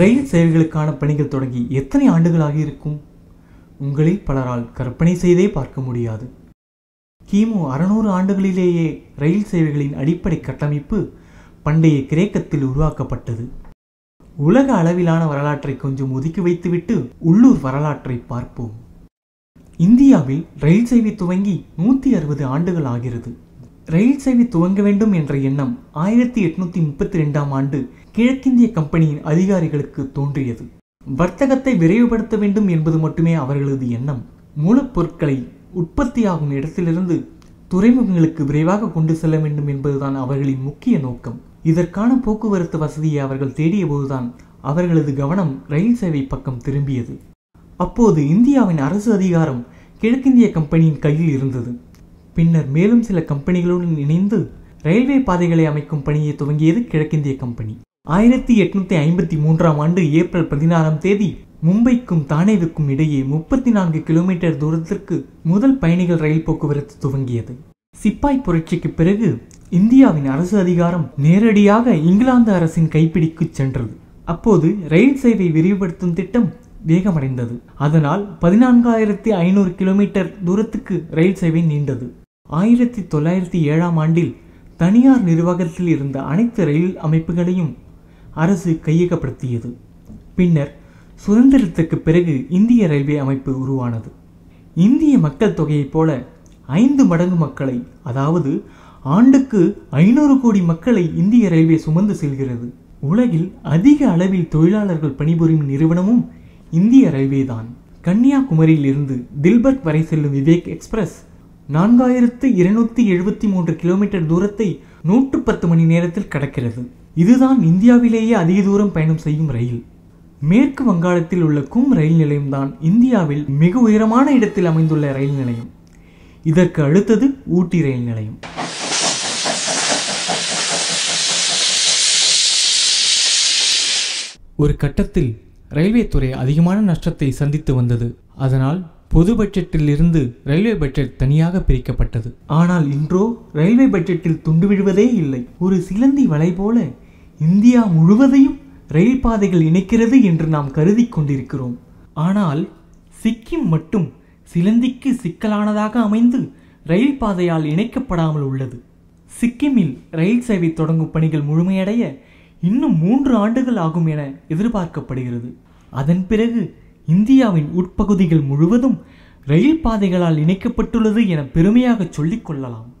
ரயில் சேவைகளுக்கான பணிகள் தொடங்கி எத்தனை ஆண்டுகளாக இருக்கும்? உங்களில் பலரால் கற்பனை செய்தே பார்க்க முடியாது. கிமு அறுநூறு ஆண்டுகளிலேயே ரயில் சேவைகளின் அடிப்படை கட்டமைப்பு பண்டைய கிரேக்கத்தில் உருவாக்கப்பட்டது. உலக அளவிலான வரலாற்றை கொஞ்சம் ஒதுக்கி வைத்துவிட்டு உள்ளூர் வரலாற்றை பார்ப்போம். இந்தியாவில் ரயில் சேவை துவங்கி நூற்றி அறுபது ஆண்டுகள் ஆகிறது. ரயில் சேவை துவங்க வேண்டும் என்ற எண்ணம் ஆயிரத்தி எட்நூத்தி முப்பத்தி ரெண்டாம் ஆண்டு கிழக்கிந்திய கம்பெனியின் அதிகாரிகளுக்கு தோன்றியது. வர்த்தகத்தை விரைவுபடுத்த வேண்டும் என்பது மட்டுமே அவர்களது எண்ணம். மூலப்பொருட்களை உற்பத்தியாகும் இடத்திலிருந்து துறைமுகங்களுக்கு விரைவாக கொண்டு செல்ல வேண்டும் என்பதுதான் அவர்களின் முக்கிய நோக்கம். இதற்கான போக்குவரத்து வசதியை அவர்கள் தேடிய போதுதான் அவர்களது கவனம் ரயில் சேவை பக்கம் திரும்பியது. அப்போது இந்தியாவின் அரசு அதிகாரம் கிழக்கிந்திய கம்பெனியின் கையில் இருந்தது. பின்னர் மேலும் சில கம்பெனிகளுடன் இணைந்து ரயில்வே பாதைகளை அமைக்கும் பணியை துவங்கியது கிழக்கிந்திய கம்பெனி. ஆயிரத்தி எட்நூத்தி ஐம்பத்தி மூன்றாம் ஆண்டு ஏப்ரல் பதினாறாம் தேதி மும்பைக்கும் தானேவுக்கும் இடையே முப்பத்தி நான்கு கிலோமீட்டர் தூரத்திற்கு முதல் பயணிகள் ரயில் போக்குவரத்து துவங்கியது. சிப்பாய் புரட்சிக்கு பிறகு இந்தியாவின் அரசு அதிகாரம் நேரடியாக இங்கிலாந்து அரசின் கைப்பிடிக்கு சென்றது. அப்போது ரயில் சேவை விரிவுபடுத்தும் திட்டம் வேகமடைந்தது. அதனால் பதினான்காயிரத்தி ஐநூறு கிலோமீட்டர் தூரத்துக்கு ரயில் சேவை நீண்டது. ஆயிரத்தி தொள்ளாயிரத்தி ஏழாம் ஆண்டில் தனியார் நிர்வாகத்தில் இருந்த அனைத்து ரயில் அமைப்புகளையும் அரசு கையகப்படுத்தியது. பின்னர் சுதந்திரத்துக்கு பிறகு இந்திய ரயில்வே அமைப்பு உருவானது. இந்திய மக்கள் தொகையைப் போல ஐந்து மடங்கு மக்களை அதாவது ஆண்டுக்கு ஐநூறு கோடி மக்களை இந்திய ரயில்வே சுமந்து செல்கிறது. உலகில் அதிக அளவில் தொழிலாளர்கள் பணிபுரியும் நிறுவனமும் இந்திய ரயில்வே தான் கன்னியாகுமரியில் இருந்து தில்பர்க் வரை செல்லும் விவேக் எக்ஸ்பிரஸ் நான்காயிரத்து இருநூத்தி எழுபத்தி மூன்று கிலோமீட்டர் தூரத்தை நூற்று பத்து மணி நேரத்தில் கடக்கிறது. இதுதான் இந்தியாவிலேயே அதிக தூரம் பயணம் செய்யும் ரயில். மேற்கு வங்காளத்தில் உள்ள கும் ரயில் நிலையம்தான் இந்தியாவில் மிக உயரமான இடத்தில் அமைந்துள்ள ரயில் நிலையம். இதற்கு அடுத்தது ஊட்டி ரயில் நிலையம். ஒரு கட்டத்தில் ரயில்வே துறை அதிகமான நஷ்டத்தை சந்தித்து வந்தது. அதனால் பொது பட்ஜெட்டில் இருந்து ரயில்வே பட்ஜெட் தனியாக பிரிக்கப்பட்டது. ஆனால் இன்றோ ரயில்வே பட்ஜெட்டில் துண்டு விழுவதே இல்லை. ஒரு சிலந்தி வலை போல இந்தியா முழுவதையும் ரயில் பாதைகள் இணைக்கிறது என்று நாம் கருதி கொண்டிருக்கிறோம். ஆனால் சிக்கிம் மட்டும் சிலந்திக்கு சிக்கலானதாக அமைந்து ரயில் பாதையால் இணைக்கப்படாமல் உள்ளது. சிக்கிமில் ரயில் சேவை தொடங்கும் பணிகள் முழுமையடைய இன்னும் மூன்று ஆண்டுகள் ஆகும் என எதிர்பார்க்கப்படுகிறது. அதன் பிறகு இந்தியாவின் உட்பகுதிகள் முழுவதும் ரயில் பாதைகளால் இணைக்கப்பட்டுள்ளது என பெருமையாக சொல்லிக் கொள்ளலாம்.